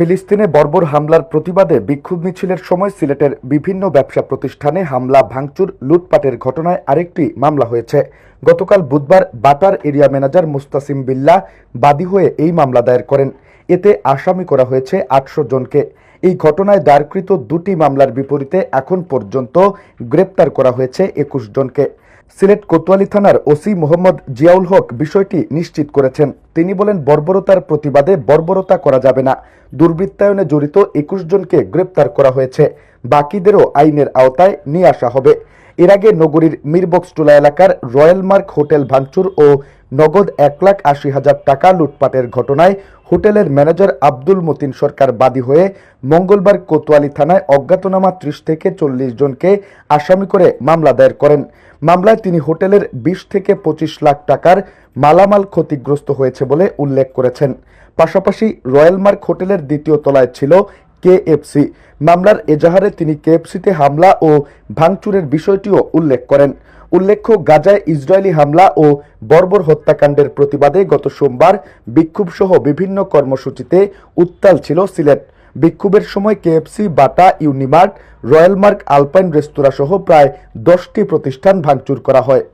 ফিলিস্তিনে বর্বর হামলার প্রতিবাদে বিক্ষোভ মিছিলের সময় সিলেটের বিভিন্ন ব্যবসা প্রতিষ্ঠানে হামলা, ভাঙচুর, লুটপাটের ঘটনায় আরেকটি মামলা হয়েছে। গতকাল বুধবার বাটার এরিয়া ম্যানেজার মুস্তাসিম বিল্লা বাদী হয়ে এই মামলা দায়ের করেন। এতে আসামি করা হয়েছে আটশো জনকে। এই ঘটনায় দায়েরকৃত দুটি মামলার বিপরীতে এখন পর্যন্ত গ্রেপ্তার করা হয়েছে একুশ জনকে। সিলেট কোতোয়ালি থানার ওসি মোহাম্মদ জিয়াউল হক বিষয়টি নিশ্চিত করেছেন। তিনি বলেন, বর্বরতার প্রতিবাদে বর্বরতা করা যাবে না। দুর্বৃত্তায়নে জড়িত একুশ জনকে গ্রেপ্তার করা হয়েছে। বাকিদেরও আইনের আওতায় নিয়ে আসা হবে। এর আগে নগরীর মিরবক্সটোলা এলাকার রয়্যাল মার্ক হোটেল ভাঙচুর ও নগদ এক লাখ আশি হাজার টাকা লুটপাটের ঘটনায় হোটেলের ম্যানেজার আব্দুল মতিন সরকার বাদী হয়ে মঙ্গলবার কোতোয়ালি থানায় অজ্ঞাতনামা ত্রিশ থেকে চল্লিশ জনকে আসামি করে মামলা দায়ের করেন। মামলায় তিনি হোটেলের বিশ থেকে পঁচিশ লাখ টাকার মালামাল ক্ষতিগ্রস্ত হয়েছে বলে উল্লেখ করেছেন। পাশাপাশি রয়্যাল মার্ক হোটেলের দ্বিতীয় তলায় ছিল কেএফসি। মামলার এজাহারে তিনি কেএফসিতে হামলা ও ভাঙচুরের বিষয়টিও উল্লেখ করেন। উল্লেখ্য, গাজায় ইসরায়েলি হামলা ও বর্বর হত্যাকাণ্ডের প্রতিবাদে গত সোমবার বিক্ষোভ সহ বিভিন্ন কর্মসূচিতে উত্তাল ছিল সিলেট। বিক্ষোভের সময় KFC, Bata, Unimart, Royal Mark, Alpine রেস্তোরাঁ সহ প্রায় দশটি প্রতিষ্ঠান ভাঙচুর করা হয়।